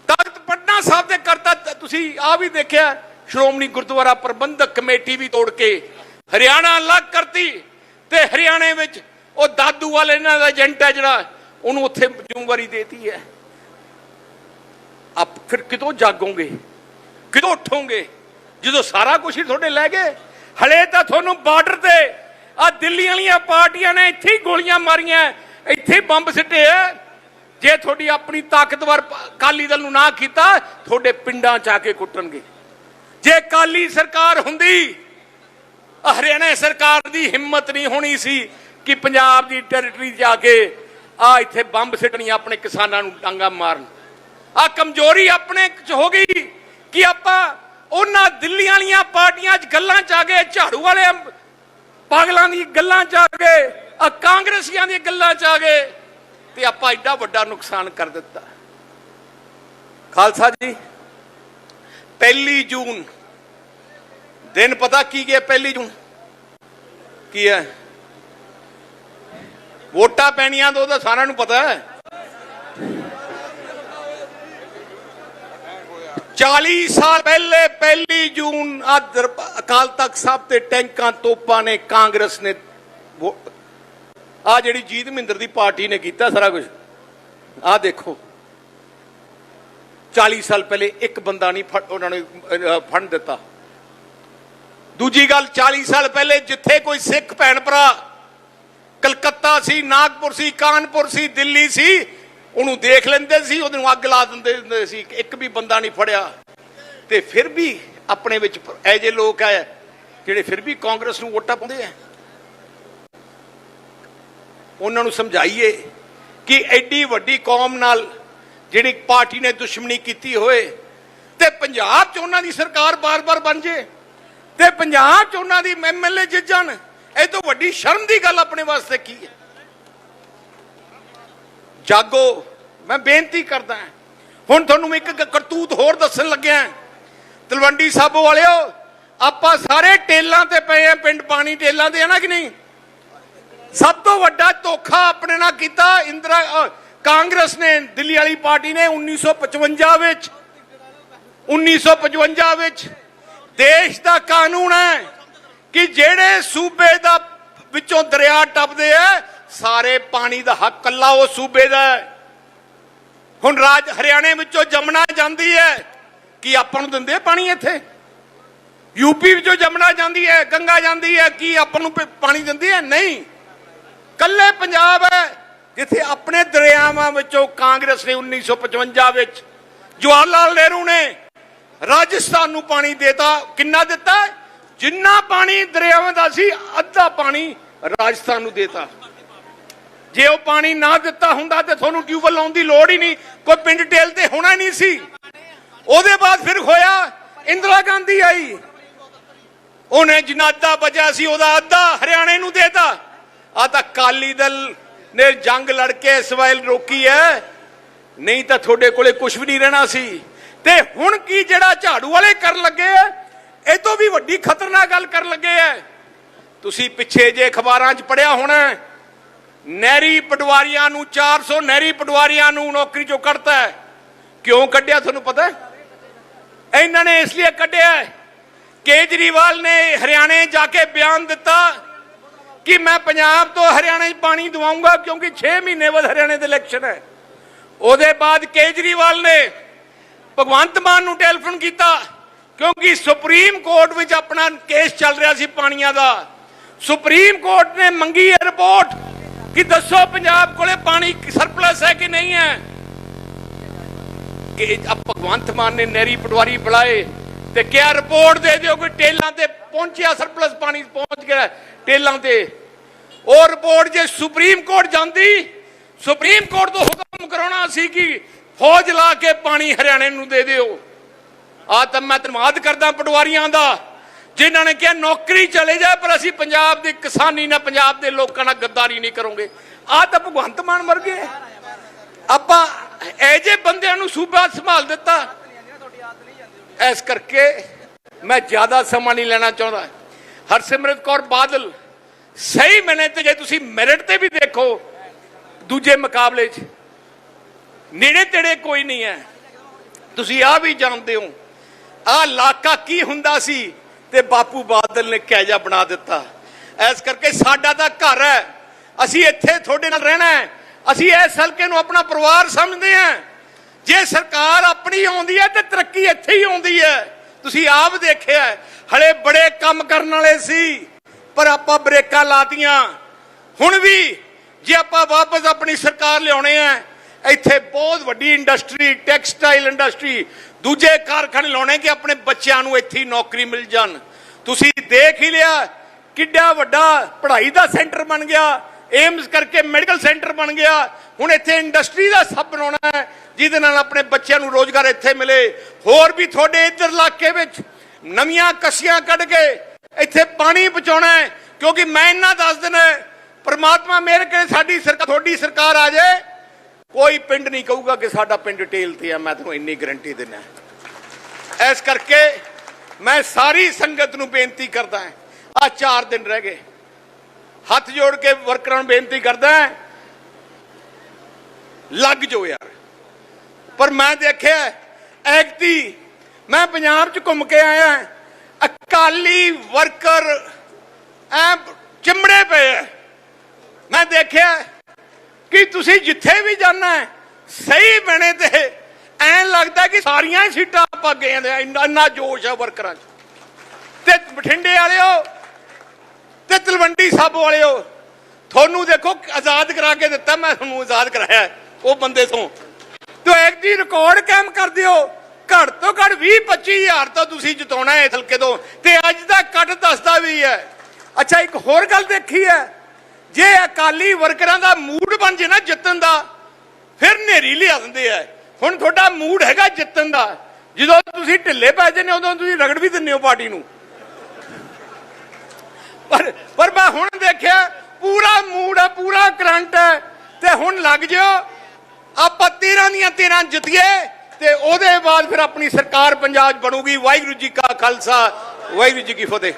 ਤਖਤ ਪਟਨਾ ਸਾਹਿਬ ਦੇ ਕਰਤਾ, ਤੁਸੀਂ ਆ ਵੀ ਦੇਖਿਆ, ਸ਼੍ਰੋਮਣੀ ਗੁਰਦੁਆਰਾ ਪ੍ਰਬੰਧਕ ਕਮੇਟੀ ਵੀ ਤੋੜ ਕੇ ਹਰਿਆਣਾ ਅਲੱਗ ਕਰਤੀ ਤੇ ਹਰਿਆਣੇ ਵਿੱਚ ਉਹ ਦਾਦੂ ਵਾਲੇ ਇਹਨਾਂ ਦਾ ਏਜੰਟ ਹੈ ਜਿਹੜਾ ਉਹਨੂੰ ਉੱਥੇ ਜ਼ਿੰਮੇਵਾਰੀ ਦੇਤੀ ਹੈ। ਆਪ ਫਿਰ ਕਿਤੋਂ ਜਾਗੋਗੇ? ਕਿਤੋਂ ਉੱਠੋਗੇ? ਜਦੋਂ ਸਾਰਾ ਕੁਝ ਹੀ ਤੁਹਾਡੇ ਲੈ ਗਏ, ਹਲੇ ਤਾਂ ਤੁਹਾਨੂੰ ਬਾਰਡਰ ਤੇ ਆ ਦਿੱਲੀ ਵਾਲੀਆਂ ਪਾਰਟੀਆਂ ਨੇ ਇੱਥੇ ਹੀ ਗੋਲੀਆਂ ਮਾਰੀਆਂ, ਇੱਥੇ ਹੀ ਬੰਬ ਸਿੱਟੇ ਜੇ ਤੁਹਾਡੀ ਆਪਣੀ ਤਾਕਤਵਰ ਪ- ਅਕਾਲੀ ਦਲ ਨੂੰ ਨਾ ਕੀਤਾ, ਤੁਹਾਡੇ ਪਿੰਡਾਂ ਚ ਆ ਕੇ ਕੁੱਟਣਗੇ। ਜੇ ਕਾਲੀ ਸਰਕਾਰ ਹੁੰਦੀ ਹਰਿਆਣਾ ਸਰਕਾਰ ਦੀ ਹਿੰਮਤ ਨਹੀਂ ਹੋਣੀ ਸੀ ਕਿ ਪੰਜਾਬ ਦੀ ਟੈਰੀਟਰੀ ਜਾ ਕੇ ਆ ਇੱਥੇ ਬੰਬ ਸਿੱਟਣੀ ਆਪਣੇ ਕਿਸਾਨਾਂ ਨੂੰ ਡਾਂਗਾ ਮਾਰਨ। ਆ ਕਮਜ਼ੋਰੀ ਆਪਣੇ ਚ ਹੋ ਗਈ ਕਿ ਆਪਾਂ ਉਹਨਾਂ ਦਿੱਲੀ ਵਾਲੀਆਂ ਪਾਰਟੀਆਂ 'ਚ ਗੱਲਾਂ 'ਚ ਆ ਗਏ, ਝਾੜੂ ਵਾਲੇ ਪਾਗਲਾਂ ਦੀ ਗੱਲਾਂ 'ਚ ਆ ਗਏ, ਆ ਕਾਂਗਰਸੀਆਂ ਦੀਆਂ ਗੱਲਾਂ 'ਚ ਆ ਗਏ ਤੇ ਆਪਾਂ ਐਡਾ ਵੱਡਾ ਨੁਕਸਾਨ ਕਰ ਦਿੱਤਾ। ਖਾਲਸਾ ਜੀ, ਪਹਿਲੀ ਜੂਨ ਦਿਨ ਪਤਾ ਕੀ ਗਿਆ ਪਹਿਲੀ ਜੂਨ ਕੀ ਹੈ? ਵੋਟਾਂ ਪੈਣੀਆਂ ਤਾਂ ਸਾਰਿਆਂ ਨੂੰ ਪਤਾ ਹੈ। 40 ਸਾਲ ਪਹਿਲੇ ਪਹਿਲੀ ਜੂਨ ਅਕਾਲ ਤਖਤ ਸਾਹਿਬ ਤੇ ਟੈਂਕਾਂ ਤੋਪਾਂ ਨੇ ਕਾਂਗਰਸ ਨੇ ਆ ਜਿਹੜੀ ਜੀਤ ਮਹਿੰਦਰ ਦੀ ਪਾਰਟੀ ਨੇ ਕੀਤਾ ਸਾਰਾ ਕੁਝ ਆ ਦੇਖੋ। 40 ਸਾਲ ਪਹਿਲੇ ਇੱਕ ਬੰਦਾ ਨਹੀਂ ਉਹਨਾਂ ਨੇ ਅਹ, ਫੰਡ ਦਿੱਤਾ। ਦੂਜੀ ਗੱਲ 40 ਸਾਲ ਪਹਿਲੇ ਜਿੱਥੇ ਕੋਈ ਸਿੱਖ ਭੈਣ ਭਰਾ ਕਲਕੱਤਾ ਸੀ, ਨਾਗਪੁਰ ਸੀ, ਕਾਨਪੁਰ ਸੀ, ਦਿੱਲੀ ਸੀ, ਉਹਨੂੰ ਦੇਖ ਲੈਂਦੇ ਸੀ, ਉਹਦੇ ਨੂੰ ਅੱਗ ਲਾ ਦਿੰਦੇ ਸੀ ਇੱਕ ਵੀ ਬੰਦਾ ਨਹੀਂ ਫੜਿਆ। ਤੇ ਫਿਰ ਵੀ ਆਪਣੇ ਵਿੱਚ ਐ ਜੇ ਲੋਕ ਆ ਜਿਹੜੇ ਫਿਰ ਵੀ ਕਾਂਗਰਸ ਨੂੰ ਵੋਟਾਂ ਪਾਉਂਦੇ ਆ। ਉਹਨਾਂ ਨੂੰ ਸਮਝਾਈਏ ਕਿ ਐਡੀ ਵੱਡੀ ਕੌਮ ਨਾਲ ਜਿਹੜੀ ਪਾਰਟੀ ਨੇ ਦੁਸ਼ਮਣੀ ਕੀਤੀ ਹੋਏ, ਤੇ ਪੰਜਾਬ 'ਚ ਉਹਨਾਂ ਦੀ ਸਰਕਾਰ ਬਾਰ-ਬਾਰ ਬਣ ਜੇ। ਤੇ ਪੰਜਾਬ 'ਚ ਉਹਨਾਂ ਦੀ ਐਮਐਲਏ ਜਿੱਤ ਜਾਣ ਇਹ ਤੋਂ ਵੱਡੀ ਸ਼ਰਮ ਦੀ ਗੱਲ ਆਪਣੇ ਵਾਸਤੇ ਕੀ ਹੈ? ਜਾਗੋ, ਮੈਂ ਬੇਨਤੀ ਕਰਦਾ ਹੁਣ ਤੁਹਾਨੂੰ ਇੱਕ ਕਰਤੂਤ ਹੋਰ ਦੱਸਣ ਲੱਗਿਆ ਹਾਂ। ਤਲਵੰਡੀ ਸਾਬੋ ਵਾਲਿਓ, ਆਪਾਂ ਸਾਰੇ ਟੇਲਾਂ ਤੇ ਪਏ ਆ ਪਿੰਡ ਪਾਣੀ ਟੇਲਾਂ ਤੇ ਹੈ ਨਾ ਕਿ ਨਹੀਂ? ਸਭ ਤੋਂ ਵੱਡਾ ਧੋਖਾ ਆਪਣੇ ਨਾਲ ਕੀਤਾ ਇੰਦਰਾ ਕਾਂਗਰਸ ਨੇ, ਦਿੱਲੀ ਵਾਲੀ ਪਾਰਟੀ ਨੇ 1955 ਵਿੱਚ। 1955 ਵਿੱਚ ਦੇਸ਼ ਦਾ ਕਾਨੂੰਨ ਹੈ ਕਿ ਜਿਹੜੇ ਸੂਬੇ ਦਾ ਵਿੱਚੋਂ ਦਰਿਆ ਟੱਪਦੇ ਆ, ਸਾਰੇ ਪਾਣੀ ਦਾ ਹੱਕ ਕੱਲਾ ਉਹ ਸੂਬੇ ਦਾ ਹੈ। ਹੁਣ ਰਾਜ ਹਰਿਆਣੇ ਵਿੱਚੋਂ ਜਮਨਾ ਜਾਂਦੀ ਹੈ ਕੀ ਆਪਾਂ ਨੂੰ ਦਿੰਦੇ ਪਾਣੀ ਇੱਥੇ? ਯੂਪੀ ਵਿੱਚੋਂ ਜਮਨਾ ਜਾਂਦੀ ਹੈ, ਗੰਗਾ ਜਾਂਦੀ ਹੈ, ਕੀ ਆਪਾਂ ਨੂੰ ਪਾਣੀ ਦਿੰਦੀ ਹੈ? ਨਹੀਂ। ਕੱਲੇ ਪੰਜਾਬ ਹੈ, ਜਿੱਥੇ ਆਪਣੇ ਦਰਿਆਵਾਂ ਵਿੱਚੋਂ ਕਾਂਗਰਸ ਨੇ 1955 ਵਿੱਚ ਜਵਾਹਰ ਲਾਲ ਨਹਿਰੂ ਨੇ ਰਾਜਸਥਾਨ ਨੂੰ ਪਾਣੀ ਦੇਤਾ, ਕਿੰਨਾ ਦਿੱਤਾ? ਜਿੰਨਾ ਪਾਣੀ ਦਰਿਆਵਾਂ ਦਾ ਸੀ, ਅੱਧਾ ਪਾਣੀ ਰਾਜਸਥਾਨ ਨੂੰ ਦੇਤਾ। ਜੇ ਉਹ ਪਾਣੀ ਨਾ ਦਿੱਤਾ ਹੁੰਦਾ ਤੇ ਤੁਹਾਨੂੰ ਟਿਊਬਵੈਲ ਲਾਉਣ ਦੀ ਲੋੜ ਹੀ ਨਹੀਂ, ਕੋਈ ਪਿੰਡ ਟੇਲ ਤੇ ਹੋਣਾ ਹੀ ਨਹੀਂ ਸੀ। ਉਹਦੇ ਬਾਅਦ ਫਿਰ ਹੋਇਆ ਇੰਦਰਾ ਗਾਂਧੀ ਆਈ। ਉਹਨੇ ਜਿੰਨਾ ਅੱਧਾ ਬਚਿਆ ਸੀ, ਉਹਦਾ ਅੱਧਾ ਹਰਿਆਣੇ ਨੂੰ ਦੇਤਾ। ਆ ਤਾਂ ਕਾਲੀ ਦਲ ਨੇ ਜੰਗ ਲੜ ਕੇ ਇਸਵਾਇਲ ਰੋਕੀ ਹੈ। ਨਹੀਂ ਤਾਂ ਤੁਹਾਡੇ ਕੋਲੇ ਕੁਝ ਵੀ ਨਹੀਂ ਰਹਿਣਾ ਸੀ। ਤੇ ਹੁਣ ਕੀ ਜਿਹੜਾ ਝਾੜੂ ਵਾਲੇ ਕਰਨ ਲੱਗੇ ਐ ਇਹ ਤੋਂ ਵੀ ਵੱਡੀ ਖਤਰਨਾਕ ਗੱਲ ਕਰਨ ਲੱਗੇ ਐ ਤੁਸੀਂ ਪਿੱਛੇ ਜੇ ਅਖਬਾਰਾਂ 'ਚ ਪੜਿਆ ਹੋਣਾ, ਨਹਿਰੀ ਪਟਵਾਰੀਆਂ ਨੂੰ 400 ਨਹਿਰੀ ਪਟਵਾਰੀਆਂ ਨੂੰ ਨੌਕਰੀ ਚੋਂ ਕੱਢਤਾ ਕਿਉਂ ਕੱਢਿਆ ਤੁਹਾਨੂੰ ਪਤਾ ਇਹਨਾਂ ਨੇ ਇਸ ਲਈ ਕੱਢਿਆ ਕੇਜਰੀਵਾਲ ਨੇ ਹਰਿਆਣੇ ਜਾ ਕੇ ਬਿਆਨ ਦਿੱਤਾ ਕਿ ਮੈਂ ਪੰਜਾਬ ਤੋਂ ਹਰਿਆਣੇ 'ਚ ਪਾਣੀ ਦਵਾਉਂਗਾ ਕਿਉਂਕਿ 6 ਮਹੀਨੇ ਬਾਅਦ ਹਰਿਆਣੇ ਦੇ ਇਲੈਕਸ਼ਨ ਹੈ। ਉਹਦੇ ਬਾਅਦ ਕੇਜਰੀਵਾਲ ਨੇ ਭਗਵੰਤ ਮਾਨ ਨੂੰ ਟੈਲੀਫੋਨ ਕੀਤਾ, ਕਿਉਂਕਿ ਸੁਪਰੀਮ ਕੋਰਟ ਵਿੱਚ ਆਪਣਾ ਕੇਸ ਚੱਲ ਰਿਹਾ ਸੀ ਪਾਣੀਆਂ ਦਾ। ਸੁਪਰੀਮ ਕੋਰਟ ਨੇ ਮੰਗੀ ਹੈ ਰਿਪੋਰਟ ਕਿ ਦੱਸੋ ਪੰਜਾਬ ਕੋਲੇ ਪਾਣੀ ਸਰਪਲਸ ਹੈ ਕਿ ਨਹੀਂ ਹੈ? ਕਿ ਭਗਵੰਤ ਮਾਨ ਨੇ ਨਹਿਰੀ ਪਟਵਾਰੀ ਬੁਲਾਏ ਤੇ ਕਿਹਾ, ਰਿਪੋਰਟ ਦੇ ਦਿਓ ਕਿ ਟੇਲਾਂ ਤੇ ਪਹੁੰਚਿਆ ਸਰਪਲਸ ਪਾਣੀ, ਪਹੁੰਚ ਗਿਆ ਟੇਲਾਂ ਤੇ। ਉਹ ਰਿਪੋਰਟ ਜੇ ਸੁਪਰੀਮ ਕੋਰਟ ਜਾਂਦੀ, ਸੁਪਰੀਮ ਕੋਰਟ ਤੋਂ ਹੁਕਮ ਕਰਾਉਣਾ ਸੀ ਕਿ ਫੌਜ ਲਾ ਕੇ ਪਾਣੀ ਹਰਿਆਣੇ ਨੂੰ ਦੇ ਦਿਓ। ਆ ਤਾਂ ਮੈਂ ਧੰਨਵਾਦ ਕਰਦਾ ਪਟਵਾਰੀਆਂ ਦਾ, ਜਿਨ੍ਹਾਂ ਨੇ ਕਿਹਾ ਨੌਕਰੀ ਚਲੇ ਜਾਏ, ਪਰ ਅਸੀਂ ਪੰਜਾਬ ਦੀ ਕਿਸਾਨੀ ਨਾਲ ਪੰਜਾਬ ਦੇ ਲੋਕਾਂ ਨਾਲ ਗੱਦਾਰੀ ਨਹੀਂ ਕਰੋਗੇ। ਆ ਤਾਂ ਭਗਵੰਤ ਮਾਨ ਮਰ ਆਪਾਂ ਇਹ ਜੇ ਬੰਦਿਆਂ ਨੂੰ ਸੂਬਾ ਸੰਭਾਲ ਦਿੱਤਾ। ਇਸ ਕਰਕੇ ਮੈਂ ਜ਼ਿਆਦਾ ਸਮਾਂ ਨਹੀਂ ਲੈਣਾ ਚਾਹੁੰਦਾ। ਹਰਸਿਮਰਤ ਕੌਰ ਬਾਦਲ, ਸਹੀ ਮੈਨੇ ਤੇ ਜੇ ਤੁਸੀਂ ਮੈਰਿਟ ਤੇ ਵੀ ਦੇਖੋ, ਦੂਜੇ ਮੁਕਾਬਲੇ 'ਚ। ਨੇੜੇ ਤੇੜੇ ਕੋਈ ਨਹੀਂ ਹੈ। ਤੁਸੀਂ ਆ ਵੀ ਜਾਣਦੇ ਹੋ ਆ ਇਲਾਕਾ ਕੀ ਹੁੰਦਾ ਸੀ ਤੇ ਬਾਪੂ ਬਾਦਲ ਨੇ ਕਿਹੋ ਬਣਾ ਦਿੱਤਾ। ਇਸ ਕਰਕੇ ਸਾਡਾ ਤਾਂ ਘਰ ਹੈ, ਅਸੀਂ ਇੱਥੇ ਤੁਹਾਡੇ ਨਾਲ ਰਹਿਣਾ ਹੈ। ਅਸੀਂ ਇਸ ਹਲਕੇ ਨੂੰ ਆਪਣਾ ਪਰਿਵਾਰ ਸਮਝਦੇ ਹਾਂ। ਜੇ ਸਰਕਾਰ ਆਪਣੀ ਆਉਂਦੀ ਹੈ ਤੇ ਤਰੱਕੀ ਇੱਥੇ ਹੀ ਆਉਂਦੀ ਹੈ। ਤੁਸੀਂ ਆਪ ਦੇਖਿਆ ਹਲੇ ਬੜੇ ਕੰਮ ਕਰਨ ਵਾਲੇ ਸੀ, ਪਰ ਆਪਾਂ ਬ੍ਰੇਕਾਂ ਲਾਤੀਆਂ। ਹੁਣ ਵੀ ਜੇ ਆਪਾਂ ਵਾਪਸ ਆਪਣੀ ਸਰਕਾਰ ਲਿਆਉਣੇ ਆ ਇੱਥੇ ਬਹੁਤ ਵੱਡੀ ਇੰਡਸਟਰੀ, ਟੈਕਸਟਾਈਲ ਇੰਡਸਟਰੀ, ਦੂਜੇ ਕਾਰਖਾਨੇ ਲਾਉਣੇ ਕਿ ਆਪਣੇ ਬੱਚਿਆਂ ਨੂੰ ਇੱਥੇ ਨੌਕਰੀ ਮਿਲ ਜਾਣ। ਤੁਸੀਂ ਦੇਖ ਹੀ ਲਿਆ, ਕਿੱਡਾ ਵੱਡਾ ਪੜ੍ਹਾਈ ਦਾ ਸੈਂਟਰ ਬਣ ਗਿਆ ਏਮਸ ਕਰਕੇ ਮੈਡੀਕਲ ਸੈਂਟਰ ਬਣ ਗਿਆ। ਹੁਣ ਇੱਥੇ ਇੰਡਸਟਰੀ ਦਾ ਸਭ ਬਣਾਉਣਾ ਹੈ, ਜਿਹਦੇ ਨਾਲ ਆਪਣੇ ਬੱਚਿਆਂ ਨੂੰ ਰੋਜ਼ਗਾਰ ਇੱਥੇ ਮਿਲੇ। ਹੋਰ ਵੀ ਤੁਹਾਡੇ ਇੱਧਰ ਇਲਾਕੇ ਵਿੱਚ ਨਵੀਆਂ ਕਸ਼ੀਆਂ ਕੱਢ ਕੇ ਇੱਥੇ ਪਾਣੀ ਬਚਾਉਣਾ ਹੈ, ਕਿਉਂਕਿ ਮੈਂ ਇਹਨਾਂ ਦੱਸ ਦੇਣਾ ਪਰਮਾਤਮਾ ਮੇਰੇ ਮਿਹਰ ਕਰੇ ਸਾਡੀ ਸਰਕਾਰ ਤੁਹਾਡੀ ਸਰਕਾਰ ਆ ਜਾਏ। ਕੋਈ ਪਿੰਡ ਨਹੀਂ ਕਹੂਗਾ ਕਿ ਸਾਡਾ ਪਿੰਡ ਡਿਟੇਲ ਤੇ ਆ, ਮੈਂ ਤੁਹਾਨੂੰ ਇੰਨੀ ਗਰੰਟੀ ਦਿੰਦਾ। ਇਸ ਕਰਕੇ ਮੈਂ ਸਾਰੀ ਸੰਗਤ ਨੂੰ ਬੇਨਤੀ ਕਰਦਾ ਹਾਂ ਆ 4 ਦਿਨ ਰਹਿ ਗਏ। ਹੱਥ ਜੋੜ ਕੇ ਵਰਕਰਾਂ ਨੂੰ ਬੇਨਤੀ ਕਰਦਾ ਲੱਗ ਜਾਓ ਯਾਰ। ਪਰ ਮੈਂ ਦੇਖਿਆ ਐਕਤੀ ਮੈਂ ਪੰਜਾਬ ਚ ਘੁੰਮ ਕੇ ਆਇਆ ਅਕਾਲੀ ਵਰਕਰ ਐ ਚਿਮੜੇ ਪਏ ਐ ਮੈਂ ਦੇਖਿਆ ਕਿ ਤੁਸੀਂ ਜਿੱਥੇ ਵੀ ਜਾਣਾ ਹੈ, ਸਹੀ ਬਣੇ ਤੇ ਐਂ ਲੱਗਦਾ ਕਿ ਸਾਰੀਆਂ ਸੀਟਾਂ ਆਪਾਂ ਗਏ ਨੇ, ਇੰਨਾ ਇੰਨਾ ਜੋਸ਼ ਹੈ ਵਰਕਰਾਂ 'ਚ। ਤੇ ਬਠਿੰਡੇ ਵਾਲਿਓ, ਤੇ ਤਲਵੰਡੀ ਸਾਬੋ ਵਾਲਿਓ, ਤੁਹਾਨੂੰ ਦੇਖੋ, ਆਜ਼ਾਦ ਕਰਾ ਕੇ ਦਿੱਤਾ, ਮੈਂ ਤੁਹਾਨੂੰ ਆਜ਼ਾਦ ਕਰਾਇਆ ਉਹ ਬੰਦੇ ਤੋਂ। ਤੇ ਇੱਕ ਦੀ ਰਿਕਾਰਡ ਕਾਇਮ ਕਰ ਦਿਓ, ਘੱਟ ਤੋਂ ਘੱਟ 20 25000 ਤਾਂ ਤੁਸੀਂ ਜਿਤਾਉਣਾ ਹੈ ਇਸ ਹਲਕੇ ਤੋਂ। ਤੇ ਅੱਜ ਦਾ ਕੱਟ ਦੱਸਦਾ ਵੀ ਹੈ। ਅੱਛਾ, ਇੱਕ ਹੋਰ ਗੱਲ ਦੇਖੀ ਹੈ ਜੇ ਅਕਾਲੀ ਵਰਕਰਾਂ ਦਾ ਮੂਡ ਬਣ ਜੇ ਨਾ ਜਿੱਤਣ ਦਾ, ਫਿਰ ਨੇਰੀ ਲਿਆ ਦਿੰਦੇ ਆ ਹੁਣ ਤੁਹਾਡਾ ਮੂਡ ਹੈਗਾ ਜਿੱਤਣ ਦਾ। ਜਦੋਂ ਤੁਸੀਂ ਢਿੱਲੇ ਪੈ ਜਾਂਦੇ ਹੋ, ਉਦੋਂ ਤੁਸੀਂ ਰਗੜ ਵੀ ਦਿੰਦੇ ਹੋ ਪਾਰਟੀ ਨੂੰ। ਪਰ ਪਰ ਮੈਂ ਹੁਣ ਦੇਖਿਆ, ਪੂਰਾ ਮੂਡ ਹੈ ਪੂਰਾ ਕਰੰਟ ਹੈ ਤੇ ਹੁਣ ਲੱਗ ਜਿਓ, ਆਪਾਂ 13 ਦੀਆਂ 13 ਜਿੱਤੀਏ, ਤੇ ਉਹਦੇ ਬਾਅਦ ਫਿਰ ਆਪਣੀ ਸਰਕਾਰ ਪੰਜਾਬ ਬਣੂਗੀ। ਵਾਹਿਗੁਰੂ ਜੀ ਕਾ ਖਾਲਸਾ, ਵਾਹਿਗੁਰੂ ਜੀ ਕੀ ਫਤਿਹ।